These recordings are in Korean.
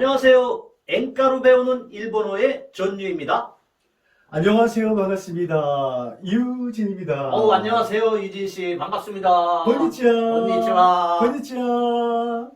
안녕하세요. 엔가루 배우는 일본어의 전유입니다. 안녕하세요. 반갑습니다. 유진입니다. 어우, 안녕하세요. 유진 씨. 반갑습니다. 건니치와. 건니치와. 건니치와.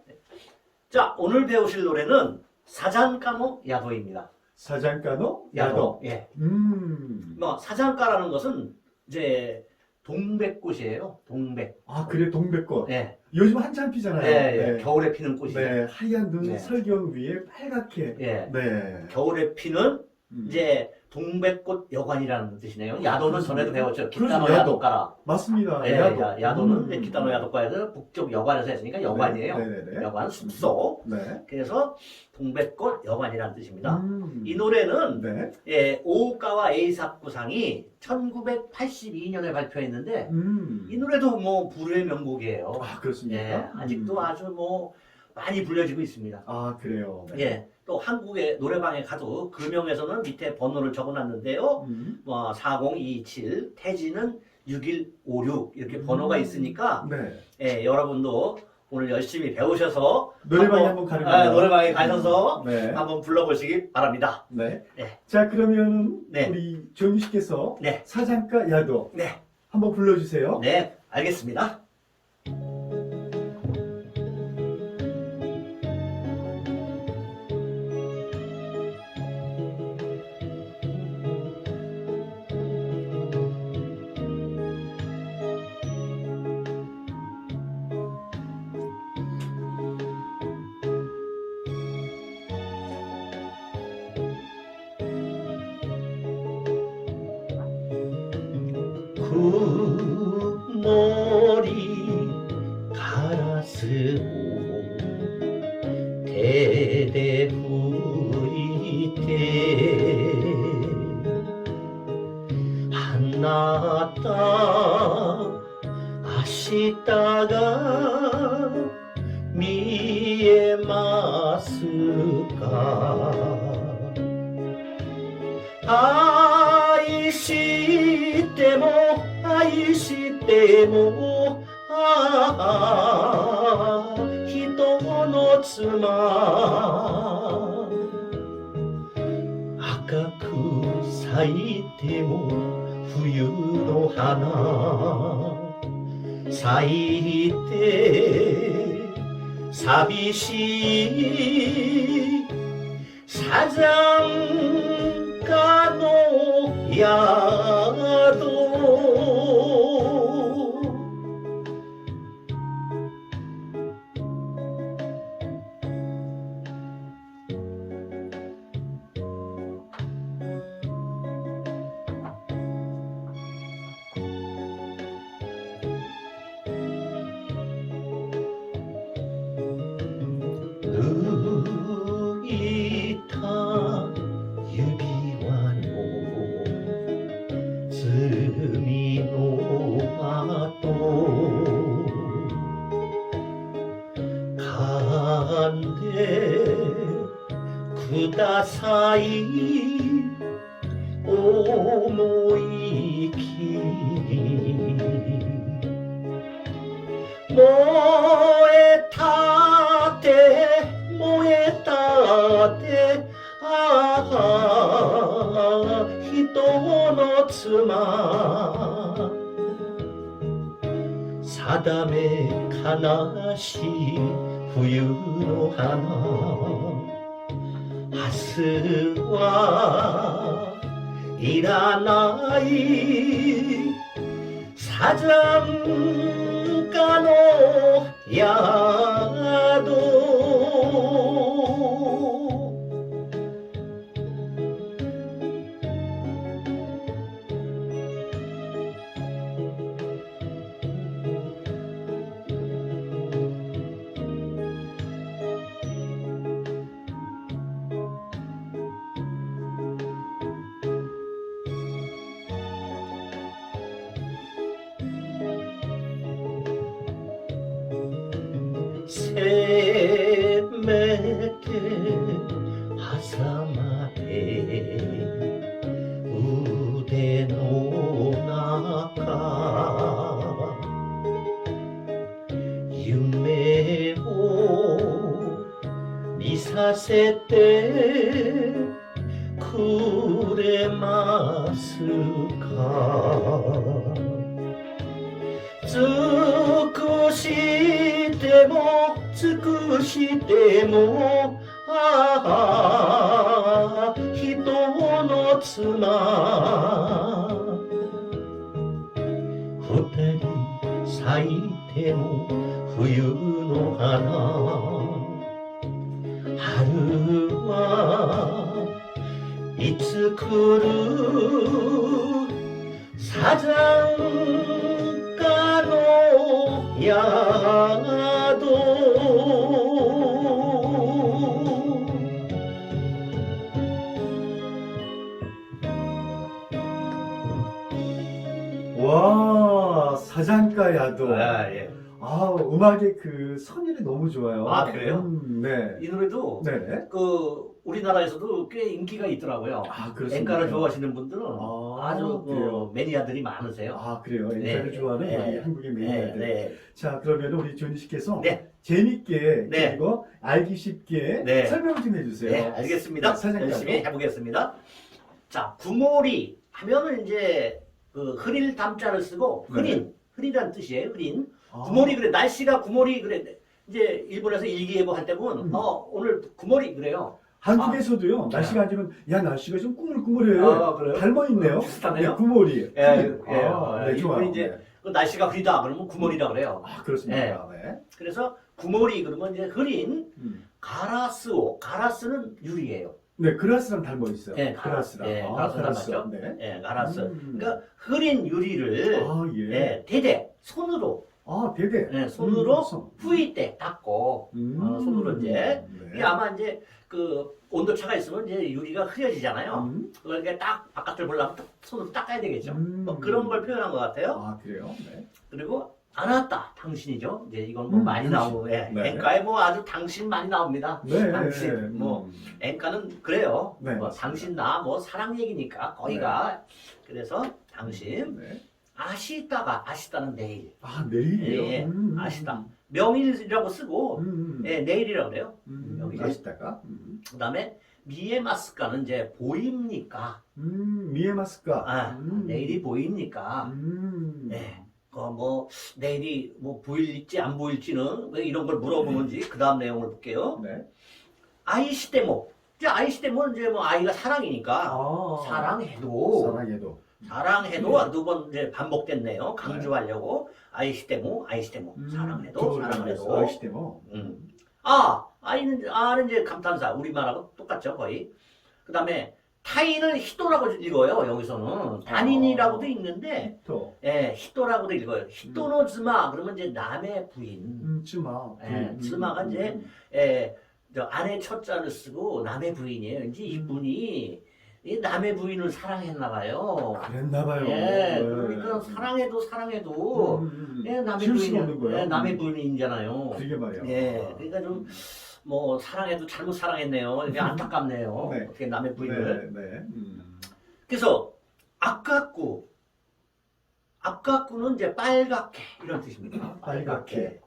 자, 오늘 배우실 노래는 사장가노 야도입니다. 사장가노 야도. 예. 음. 뭐, 사장가라는 것은 이제 동백꽃이에요. 동백. 아, 그래, 동백꽃. 예. 요즘 한참 피잖아요. 예, 예. 겨울에 피는 꽃이죠. 네, 하얀 눈 네. 설경 위에 빨갛게. 예. 네. 겨울에 피는 음. 이제 동백꽃 여관이라는 뜻이네요. 야도는. 전에도 배웠죠. 기타노 야도. 야도가라. 맞습니다. 예, 야도. 야, 야도는 음. 기타노 야도가에서 북쪽 여관에서 했으니까 여관이에요. 네, 네, 네. 여관, 숙소. 네. 그래서 동백꽃 여관이라는 뜻입니다. 음. 이 노래는 네. 예, 오오카와 에이사쿠상이 1982년에 발표했는데 음. 이 노래도 뭐 불후의 명곡이에요. 아, 그렇습니까? 예, 아직도 음. 아주 뭐 많이 불려지고 있습니다. 아, 그래요. 네. 예, 또 한국의 노래방에 가도 금영에서는 밑에 번호를 적어놨는데요. 음. 뭐 4027, 태지는 6156 이렇게 번호가 음. 있으니까 네. 예, 여러분도 오늘 열심히 배우셔서 노래방에 한번- 가는 아, 거예요. 노래방에 가셔서 네. 한번 불러보시기 바랍니다. 네. 네. 자, 그러면은 네. 우리 정유 씨께서 네, 사장가 야도 네, 한번 불러주세요. 네, 알겠습니다. なった。明日が見えますか？愛しても愛してもああ人の妻。の花咲いて寂しいサザ んでください。思い切り燃えたて燃えたてああ人の妻。定め悲しい 후유로 하나 하스와 일하나이 사장가노야 せてくれますか。尽くしても尽くしてもああ人の妻。二人咲いても冬の花。 마스크를 사장가로 야도 와 사장가 야도 아, 예. 아 음악의 그 선율이 너무 좋아요. 아 그래요? 음, 네이 노래도 네. 그 우리나라에서도 꽤 인기가 있더라고요. 아 그렇습니다. 엔카를 좋아하시는 분들은 아, 아, 주 그래요? 매니아들이 많으세요. 아 그래요. 네. 엔카를 좋아하는 네. 우리 한국의 네, 매니아들. 네, 자 그러면 우리 조니 씨께서 네. 재밌게 네. 그리고 알기 쉽게 네. 설명 좀 해주세요. 네, 알겠습니다. 네, 사장님. 열심히 해보겠습니다. 자, 구몰이 하면은 이제 그 흐릴 담자를 쓰고 네. 흐린, 흐리란 뜻이에요. 흐린. 아, 구몰이 그래. 날씨가 구몰이 그래. 이제 일본에서 일기예보 할 때 보면 음. 어 오늘 구몰이 그래요. 한국에서도요 날씨가 안 좋으면 야 날씨가 좀 꾸물꾸물해. 아, 그래요? 닮아 있네요. 어, 비슷하네요? 네, 구몰이. 예, 예, 아, 어, 네, 좋아요. 이제 네. 그 날씨가 흐리다 그러면 구몰이라 그래요. 아 그렇습니다. 네. 그래서 구몰이 그러면 이제 흐린 음. 가라스오. 가라스는 유리예요. 네, 그라스랑 닮아 있어요. 네, 가라스. 그라스랑. 네, 아, 가라스랑. 맞죠? 네. 예, 가라스. 음. 그러니까 흐린 유리를 아, 예. 예, 대대 손으로 아, 대대. 예, 손으로 음, 손. 후이 때 닦고 음. 어, 손으로 이제 네. 이게 아마 이제 그 온도 차가 있으면 이제 유리가 흐려지잖아요. 음. 그러니까 딱 바깥을 보려면 딱 손으로 닦아야 되겠죠. 음. 뭐 그런 걸 표현한 것 같아요. 아, 그래요? 네. 그리고 안았다 당신이죠. 이제 이건 뭐 음, 많이. 나오고 예. 네. 앵가에 뭐 아주 당신 많이 나옵니다. 네. 당신, 뭐. 음. 앵가는 그래요. 네, 뭐 맞습니다. 당신 나 뭐 사랑 얘기니까 거기가 그래서 당신 네. 아시다가 아시다는 내일 아, 내일이에요? 예, 음. 아시다. 명일이라고 쓰고 음. 음. 예, 내일이라고 그래요. 음. 여기. 아시다가. 음. 그다음에 미에마스카는 이제 보입니까? 음. 미에마스카. 아, 음. 내일이 보입니까? 음. 네. 그뭐 내일이 뭐 보일지 안 보일지는 왜 이런 걸 물어보는지 그 다음 내용을 볼게요. 네. 아이 시대모. 이제 아이 시대모는 이제 뭐 아이가 사랑이니까 아. 사랑해도 사랑해도. 사랑해도 두번 이제 반복됐네요. 강조하려고 아이 시대모, 아이 시대모. 음. 사랑해도 사랑해도. 아이시대모. 음. 아, 아이는 아는 이제 감탄사 우리말하고 똑같죠 거의. 그다음에 타인을 히토라고 읽어요 여기서는 단인이라고도 있는데 또. 예 히토라고도 읽어요. 히토노 즈마 그러면 이제 남의 부인. 음, 츠마. 예, 음, 음, 이제 음. 예, 저 아내 첫자를 쓰고 남의 부인이에요. 이제 이분이 이 남의 부인을 사랑했나 봐요. 그랬나 봐요. 예, 네. 그러니까 사랑해도 사랑해도 음, 음, 음. 예, 남의 지울 수가 부인, 없는 거예요. 예, 남의 음. 부인이잖아요. 그러게 말이에요. 예, 아. 그러니까 좀 뭐 사랑해도 잘못 사랑했네요. 이게 안타깝네요. 네. 어떻게 남의 부인을. 네, 네. 음. 그래서 아깝고 아깝고는 이제 빨갛게 이런 뜻입니다. 빨갛게.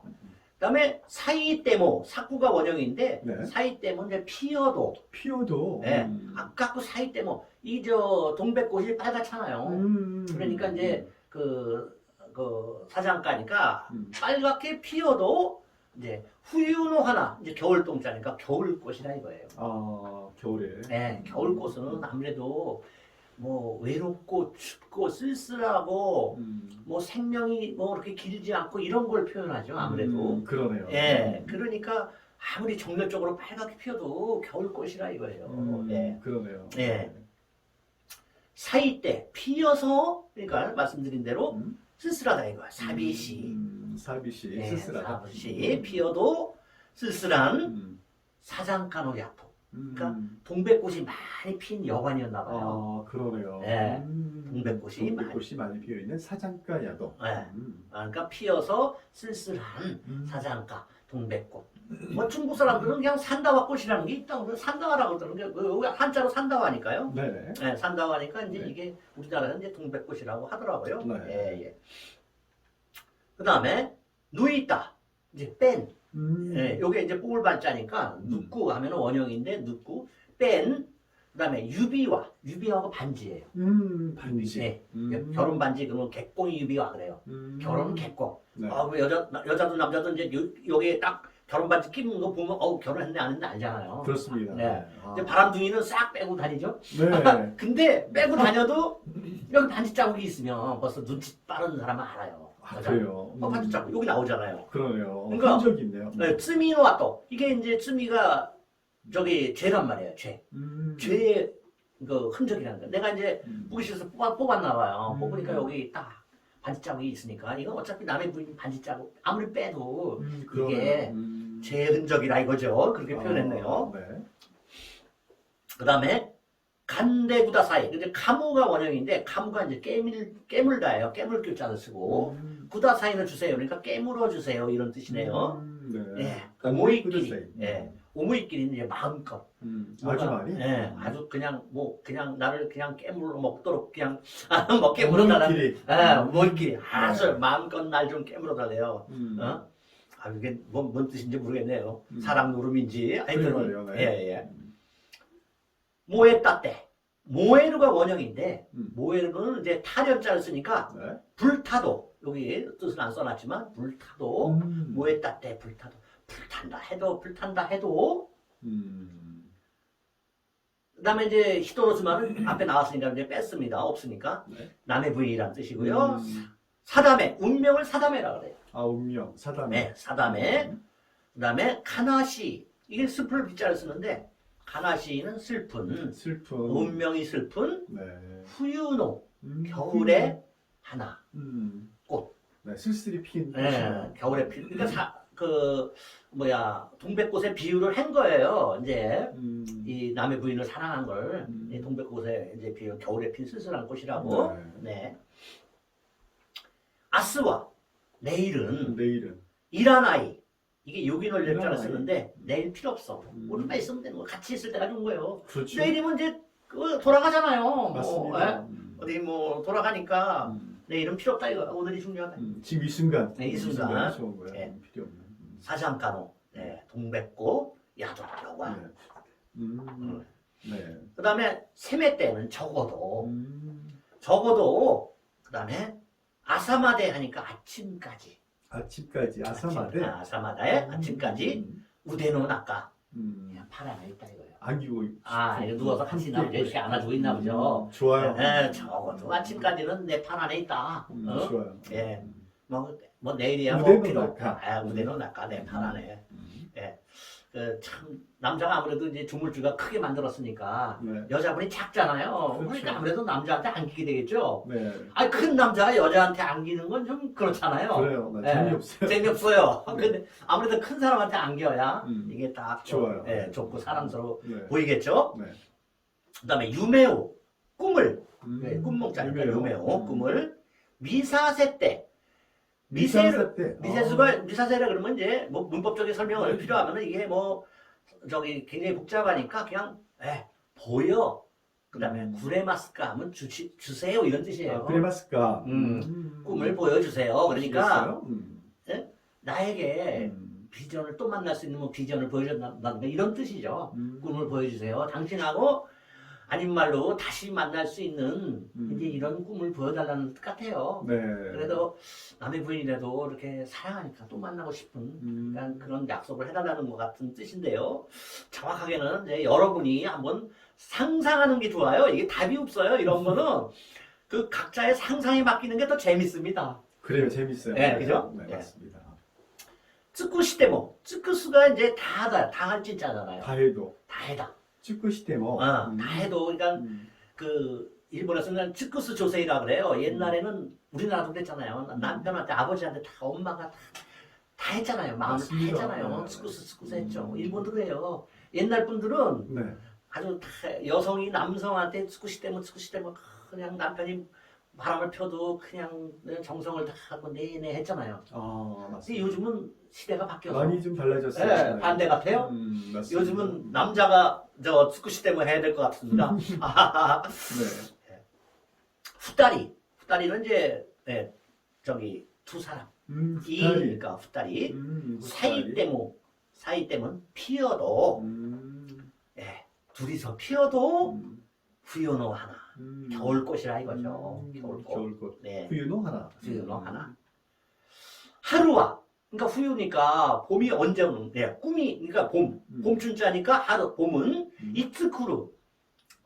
그다음에 사이때모 사구가 원형인데 네. 사이때모 이제 피어도 피어도. 네. 음. 아깝고 사이때모 이 저 동백꽃이 빨갛잖아요. 음. 그러니까 이제 그, 그 사장가니까 음. 빨갛게 피어도 이제 후유노 하나 이제 겨울 동자니까 겨울꽃이라 이거예요. 아 겨울에. 네, 겨울꽃은 아무래도 뭐 외롭고 춥고 쓸쓸하고 음. 뭐 생명이 뭐 그렇게 길지 않고 이런 걸 표현하죠 아무래도. 음, 그러네요. 예, 그러니까 아무리 정열적으로 빨갛게 피어도 겨울꽃이라 이거예요. 음, 예. 그러네요. 예. 사이 때 피어서 그러니까 말씀드린 대로 음. 쓸쓸하다 이거야. 사비시. 음, 사비시. 예, 쓸쓸하다. 사비시 피어도 쓸쓸한 음. 사장간호 야토. 음. 그러니까 동백꽃이 많이 핀 여관이었나 봐요. 아 그러네요. 예. 음. 동백꽃이 많이- 동백꽃이 많이 피어 있는 사장가 야도. 예. 음. 아, 그러니까 피어서 쓸쓸한 음. 사장가 동백꽃. 뭐 중국 사람들은 그냥 산다와 꽃이라는 게 있다고 그래요. 산다와라고 그러는 게 그, 여기 한자로 산다와니까요. 네네. 네, 산다와니까 이제 네. 이게 우리나라에서 이제 동백꽃이라고 하더라고요. 네. 예, 예. 그 다음에 누이다 이제 뺀 음. 예, 요게 이제 뽑을 반자니까 음. 눕고 하면 원형인데 눕고 뺀 그다음에 유비와 유비하고 반지예요. 음, 반지. 네. 음. 결혼 반지 그러면 객공이 유비와 그래요. 음. 결혼은 객공. 네. 아, 그 여자 나- 여자도 남자도 이제 요, 요게 딱 결혼 반지 끼는 거 보면 어우 결혼했네 안 했네 알잖아요. 그렇습니다. 네. 아. 이제 바람둥이는 싹 빼고 다니죠. 네. 근데 빼고 다녀도 여기 반지 자국이 있으면 벌써 눈치 빠른 사람은 알아요. 아. 그래요. 어, 반지 자국 여기 나오잖아요. 그러네요. 그러니까- 흔적이 있네요. 네, 쯔미노 와 또 이게 이제 쯔미가 저기 죄란 말이에요. 죄. 음. 죄의 그 흔적이라는 거. 내가 이제 음. 무기실에서 뽑아, 뽑았나 봐요. 음. 뽑으니까 여기 딱 반지 자국이 있으니까 이건 어차피 남의 부인 반지 자국 아무리 빼도 음, 이게 그러네요. 음. 죄 흔적이라 이거죠. 그렇게 표현했네요. 아, 네. 그 다음에 간대구다 사이. 근데 카무가 원형인데 카무가 이제 깨물 깨물다예요. 깨물 글자를 쓰고 음. 구다 사이는 주세요. 그러니까 깨물어 주세요. 이런 뜻이네요. 음, 네. 예. 오모이끼리. 구다사이. 예. 오모이끼리는 이제 마음껏. 음. 아주 많이. 예. 아주 그냥 뭐 그냥 나를 그냥 깨물어 먹도록 그냥 뭐 깨물어 달라는. 오모이끼리. 예. 오모이끼리 아주 네. 마음껏 날 좀 깨물어 달래요. 음. 어? 아 이게 뭔, 뭔 뜻인지 모르겠네요. 음. 사랑 노름인지. 그래 하여튼. 네. 예 예. 모에따떼. 모에르가 원형인데 음. 모에르는 이제 타련자를 쓰니까 네. 불타도 여기 뜻은 안 써놨지만 불타도 음. 모에따떼 불타도 불탄다 해도 불탄다 해도 음. 그다음에 이제 히토로스마는 앞에 나왔으니까 이제 뺐습니다 없으니까 네. 남의 부인이란 뜻이고요 음. 사담에 운명을 사담해라 그래요 아, 운명, 사담. 네 사담에 그다음에 카나시 이게 슬플 비자를 쓰는데 카나시는 슬픈 슬픈. 운명이 슬픈 네. 후유노 음, 겨울의 하나 음. 꽃. 네, 쓸쓸히 핀. 네, 겨울에 피 그러니까 사, 그 뭐야 동백꽃에 비유를 한 거예요 이제 음. 이 남의 부인을 사랑한 걸 음. 이 동백꽃에 이제 비유 겨울에 핀 쓸쓸한 꽃이라고 네. 네 아스와 내일은 내일은. 일하나이 이게 요긴을 lep자를 일하나이. 쓰는데 내일 필요 없어 음. 오늘만 있으면 되는 거 같이 있을 때가 좋은 거예요 그렇죠. 내일이면 이제 그 돌아가잖아요 뭐, 맞습니다. 예? 음. 어디 뭐 돌아가니까 음. 내일은 필요 없다 이거 오늘이 중요하다 음. 지금 이 순간. 네, 이 순간. 좋은 거야. 네. 필요 없는. 음. 사장가노 네, 동백꽃 야도라고 네. 음. 네. 그 다음에 세매 때는 적어도 음. 적어도 그 다음에 아사마데 하니까 아침까지 아침까지 아사마데. 아침, 아사마다에 아침까지 음. 우대노 낙가 음. 그냥 팔 안에 있다 이거예요 안기고. 아 이거 누워서 같이 보죠 이렇게 안아주고 있나 보죠 음. 좋아요. 예, 적어도 아침까지는 내 팔 안에 있다 음, 어? 좋아요. 예. 뭐, 뭐 내일이야 뭐 우대노 필요. 없다 아, 우대노 낙가 내팔 안에 음. 그 참 남자가 아무래도 이제 주물주가 크게 만들었으니까 네. 여자분이 작잖아요. 그렇죠. 그러니까 아무래도 남자한테 안기게 되겠죠. 네. 아니 큰 남자가 여자한테 안기는 건 좀 그렇잖아요. 그래요. 나 네. 재미없어요. 재미없어요. 네. 근데 아무래도 큰 사람한테 안겨야 음. 이게 딱 좋아요. 예, 좋고 사랑스러워 네. 보이겠죠. 네. 그다음에 유메오 꿈을 음. 네, 꿈몽자니까 유메오. 유메오 음. 꿈을 미사세 때 미세 때. 미세수가 아. 미사세라 그러면 이제 뭐 문법적인 설명을 필요하면 이게 뭐 저기 굉장히 복잡하니까 그냥 예, 보여. 그다음에 음. 구레마스카 하면 주시, 주세요 이런 뜻이에요. 아, 그레마스카. 음. 꿈을 보여주세요. 그러니까? 음. 나에게 음. 비전을 또 만날 수 있는 뭐 비전을 보여준다는 거 이런 뜻이죠. 음. 꿈을 보여주세요. 당신하고 아닌 말로 다시 만날 수 있는 음. 이제 이런 꿈을 보여달라는 뜻 같아요. 네. 그래도 남의 부인이라도 이렇게 사랑하니까 또 만나고 싶은 음. 그런 약속을 해달라는 것 같은 뜻인데요. 정확하게는 이제 여러분이 한번 상상하는 게 좋아요. 이게 답이 없어요. 이런 거는 그 각자의 상상에 맡기는 게 더 재밌습니다. 그래요. 재밌어요. 네, 그죠? 네, 네. 맞습니다. 쯔쿠시테모. 쯔쿠스가 이제 다다. 다할 진짜잖아요. 다 해도. 다 해다. 축구 시대모. 어, 음. 다 해도 그러니까 음. 그 일본에서는 츠쿠스 조세이라 그래요. 옛날에는 우리나라도 그랬잖아요. 음. 남편한테 아버지한테 다 엄마가 다, 다 했잖아요. 마음을 다 맞습니다. 했잖아요. 네. 츠쿠스 츠쿠스 했죠. 음. 일본도 그래요. 옛날 분들은 네. 아주 다 여성이 남성한테 츠쿠시 때문 츠쿠시 때문 그냥 남편이 바람을 펴도 그냥 정성을 다 하고 내내 했잖아요. 아, 근데 맞습니다. 요즘은 시대가 바뀌어서 많이 좀 달라졌어요. 예, 반대 같아요. 음, 맞습니다. 요즘은 남자가 저 츠쿠시 때문에 해야 될 것 같습니다. 네. 후다리. 후다리는 이제 예, 저기 두 사람. 음, 이 후타리. 그러니까 후다리 음, 사이 때문 사이 때문 피어도 음, 예, 둘이서 피어도 음, 후요노 하나 음. 겨울꽃이라 이거죠 음, 겨울꽃 겨울꽃. 네 후유노 하나. 후요노 하나 하루와 그러니까 후유니까 봄이 언제 네, 꿈이 그러니까 봄 음. 봄춘자니까 하루 봄은 음. 이츠쿠루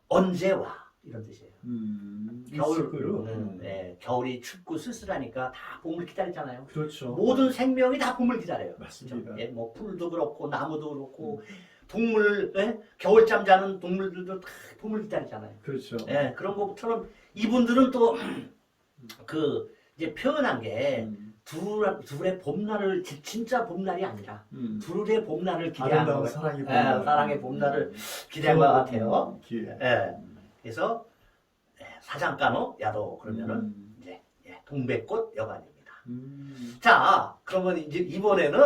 언제 와 이런 뜻이에요 음, 겨울. 음, 네, 겨울이 춥고 쓸쓸하니까 다 봄을 기다리잖아요 그렇죠. 모든 생명이 다 봄을 기다려요 맞습니다. 예, 뭐 풀도 그렇고 나무도 그렇고 음. 동물 예? 겨울잠 자는 동물들도 다 봄을 기다리잖아요. 그렇죠. 예, 그런 것처럼 이분들은 또 그 이제 표현한 게 음, 둘, 둘의 봄날을 지- 진짜 봄날이 아니라 음. 둘의 봄날을 기대하는 아름다운 거예요. 사랑의 예, 봄날. 사랑의 봄날을 기대한 것 같아요. 기회. 예, 그래서 예, 사장가노 야도 그러면은 음, 이제 예, 동백꽃 여관입니다. 음. 자, 그러면 이제 이번에는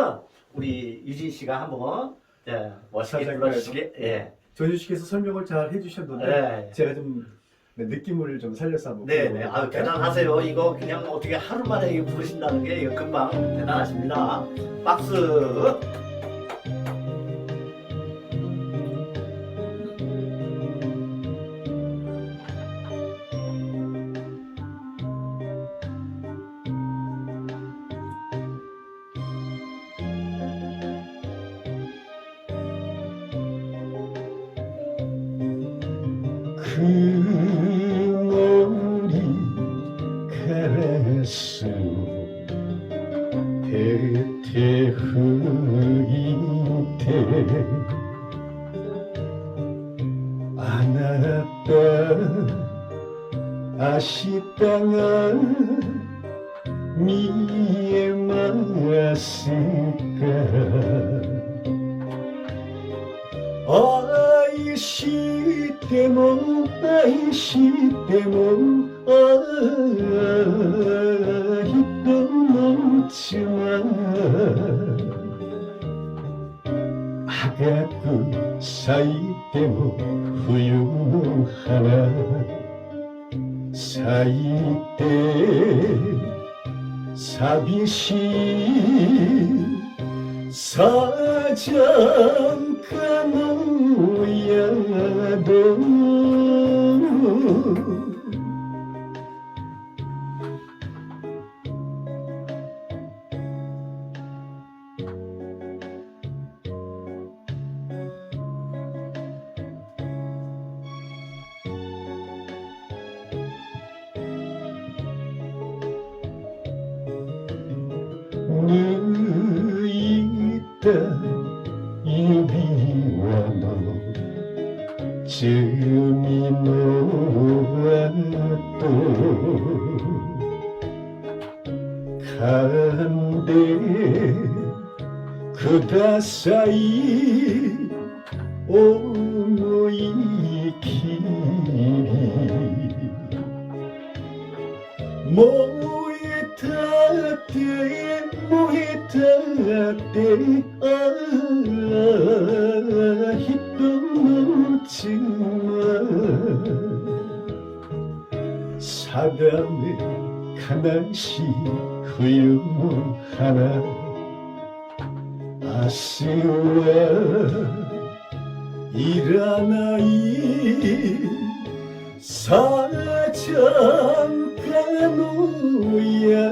우리 유진 씨가 한번 예, 멋있게 사장가에서? 불러주시게. 예. 전유 씨께서 설명을 잘 해주셨는데 네. 제가 좀 네, 느낌을 좀 살려서 한번 네, 네. 아유, 대단하세요. 이거 그냥 어떻게 하루 만에 이거 부르신다는 게 이거 금방 대단하십니다. 박수. て吹いてあなた明日が見えますか？愛しても愛しても愛してものうちは早く咲いても冬の花咲いて寂しいさあじゃんかな 가는데 그다사이 오노이 길이 모에타 때 모에타 때 다시 고요하나 아쉬워 일어나이 사장가 놓여도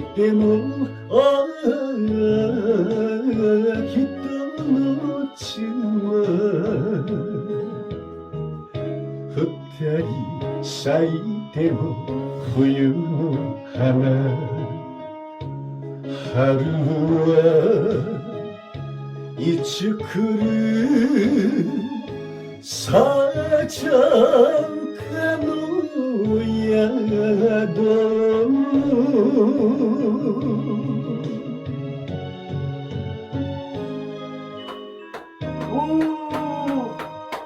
でもああ人の血は二ったり咲いても冬の花春はいつ来るさあちゃんかの宿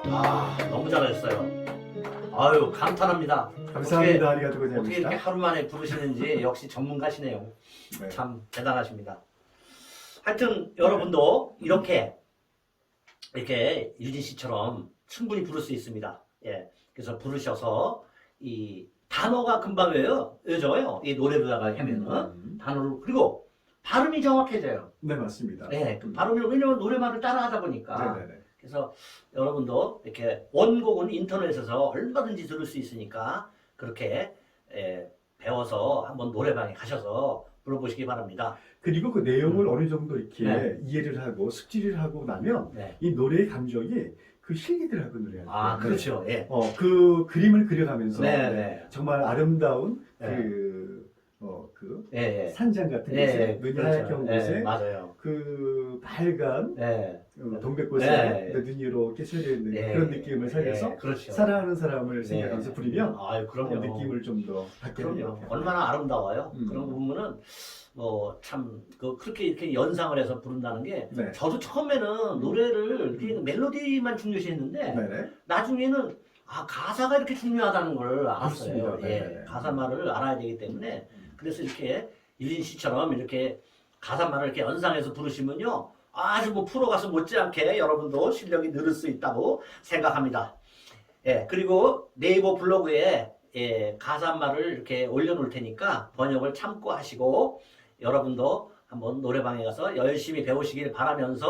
아, 너무 잘하셨어요. 아유, 감탄합니다. 감사합니다. 아리가토 어떻게 이렇게. 하루 만에 부르시는지 역시 전문가시네요. 네. 참 대단하십니다. 하여튼 여러분도 이렇게 이렇게 유진 씨처럼 충분히 부를 수 있습니다. 예. 그래서 부르셔서 이 단어가 금방 외요, 외져요. 이 노래를 하면은 음. 단어를 그리고 발음이 정확해져요. 네, 맞습니다. 예. 그 발음이 왜냐면 노래만을 따라하다 보니까 네네네. 그래서 여러분도 이렇게 원곡은 인터넷에서 얼마든지 들을 수 있으니까 그렇게 예, 배워서 한번 노래방에 가셔서 불러보시기 바랍니다. 그리고 그 내용을 어느 정도 이렇게 네. 이해를 하고 숙지를 하고 나면 네. 이 노래의 감정이 그 실리들하고 노래할 때아 그렇죠. 예. 어, 그 그림을 그려가면서 네, 네. 정말 아름다운 네. 그, 어, 그 예, 예. 산장 같은 예, 곳에 예, 눈이 그렇죠. 하얗게 온 예, 곳에 맞아요. 그 밝은 예. 어, 동백꽃에 네. 눈이 이렇게 쏠려 있는 예. 그런 느낌을 살려서 예, 그렇죠. 사랑하는 사람을 네. 생각하면서 부리면 아유 어, 그럼요. 느낌을 좀 더 받게 그럼요. 얼마나 아름다워요. 음. 그런 거 보면은 뭐참 그 그렇게 이렇게 연상을 해서 부른다는 게 네. 저도 처음에는 노래를 이렇게 멜로디만 중요시했는데 네네. 나중에는 아 가사가 이렇게 중요하다는 걸 알았어요. 그렇습니다. 예, 네네네. 가사 말을 알아야 되기 때문에 그래서 이렇게 유진 씨처럼 이렇게 가사 말을 이렇게 연상해서 부르시면요 아주 뭐 프로 가수 못지않게 여러분도 실력이 늘을 수 있다고 생각합니다. 예 그리고 네이버 블로그에 예, 가사말을 이렇게 올려놓을 테니까 번역을 참고하시고 여러분도 한번 노래방에 가서 열심히 배우시길 바라면서